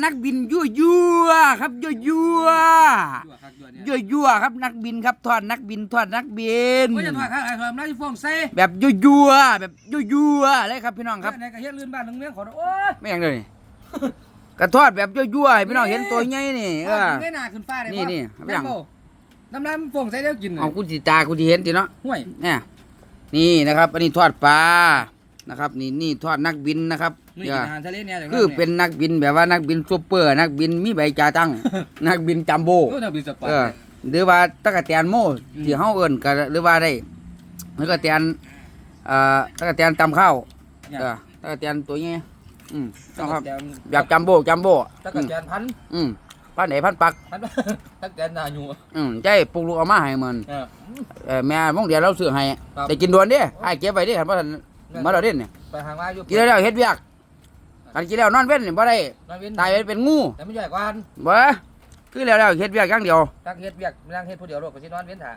นักบินยั่วยั่วๆครับยั่วยั่วยั่วคักยั่วเนี่ยยั่วยั่วๆครับนักบินครับทอดนักบินทอดนักบินไม่จะถอดข้างไอ้ถอดน้ำที่ฟองใส่แบบยั่วยั่วๆแบบยั่วยั่วๆเลยครับพี่น้องครับในกระเฮ็ดลื่นบ้านนึงเมียขอโอ้ยไม่อย่างเลยกระทอดแบบยั่วยั่วๆให้พี่น้องเห็นตัวใหญ่นี่เออไม่น่าขึ้นฟ้าเลยนี่นี่ครับพี่หลังน้ำน้ำฟองใส่เดี๋ยวกินเอาคุณสิตาคุณสิเห็นสิเนาะห่วยเนี่ยนี่นะครับ อันนี้ทอดปลา นะครับนี่นี่ทอดนักบินนะครับนี่เอกินออาหารทะเลเนี่ยคือเป็นนักบินแบบว่านักบินซูเปอร์ นักบินมีใบจ่าตั้ง นักบินจัมโบ้โอ้ยน่าบินสปอร์เออตหรือว่าตะกะแตนโม่อืมที่เฮาเอิ้นก็หรือว่าได้ตะกะแตนเอ่อตะกะแตนตำข้าวเนี่ยเออตะกะแตนตัวใหญ่อืมตะนะคกะรับแตนแบบจัมโบ้จัมโบ้ตะกะแตนพันอืมพันไหนพันปักพันตะกะแตนนาอยู่อืมใจปลูกลูกเอามาให้มันเออเอ่อแม่มงเดียวเราซื้อให้ครับแต่กินด่วนเด้อ้ายเก็บไว้เด้คันบ่ทัน มาเราเด่นเนี่ยไปหางมาอยู่กินแล้วเฮ็ดเวียกคันกินแล้วนอนเว้นนี่บ่ได้นอนเว้นตายไปเป็นงูแต่ไม่ใหญ่กว่าบ่คือแล้วแล้วเฮ็ดเวียกอย่างเดียวตักเฮ็ดเวียกนั่งเฮ็ดผู้เดียวโลกก็สินอนเว้นถ่า